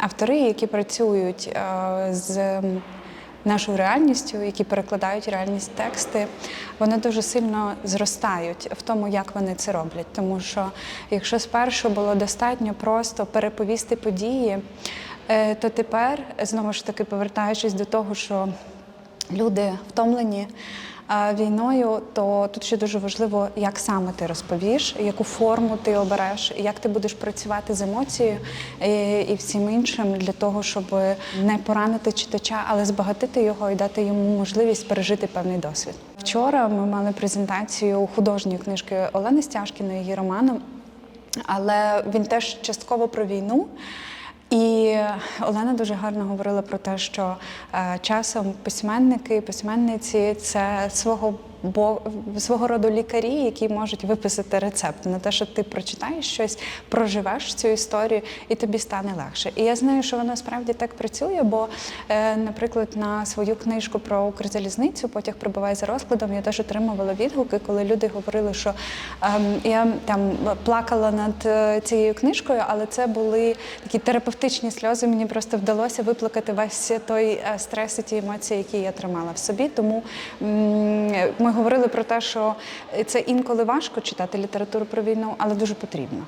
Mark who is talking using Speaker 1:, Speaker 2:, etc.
Speaker 1: автори, які працюють е, з нашою реальністю, які перекладають реальність тексти, вони дуже сильно зростають в тому, як вони це роблять. Тому що якщо спершу було достатньо просто переповісти події, е, то тепер знову ж таки повертаючись до того, що люди втомлені е, війною, то тут ще дуже важливо, як саме ти розповіш, яку форму ти обереш, як ти будеш працювати з емоцією і, і всім іншим для того, щоб не поранити читача, але збагатити його і дати йому можливість пережити певний досвід. Вчора ми мали презентацію художньої книжки Олени Стяжкіної, її роману, але він теж частково про війну. І Олена дуже гарно говорила про те, що е, часом письменники, письменниці це свого бо свого роду лікарі, які можуть виписати рецепт на те, що ти прочитаєш щось, проживеш цю історію, і тобі стане легше. І я знаю, що воно справді так працює, бо, е, наприклад, на свою книжку про Укрзалізницю потяг прибуває за розкладом. Я теж отримувала відгуки, коли люди говорили, що ем, я там плакала над е, цією книжкою, але це були такі терапевтичні сльози. Мені просто вдалося виплакати весь той е, стрес і ті емоції, які я тримала в собі. Тому м, говорили про те, що це інколи важко читати літературу про війну, але дуже потрібно.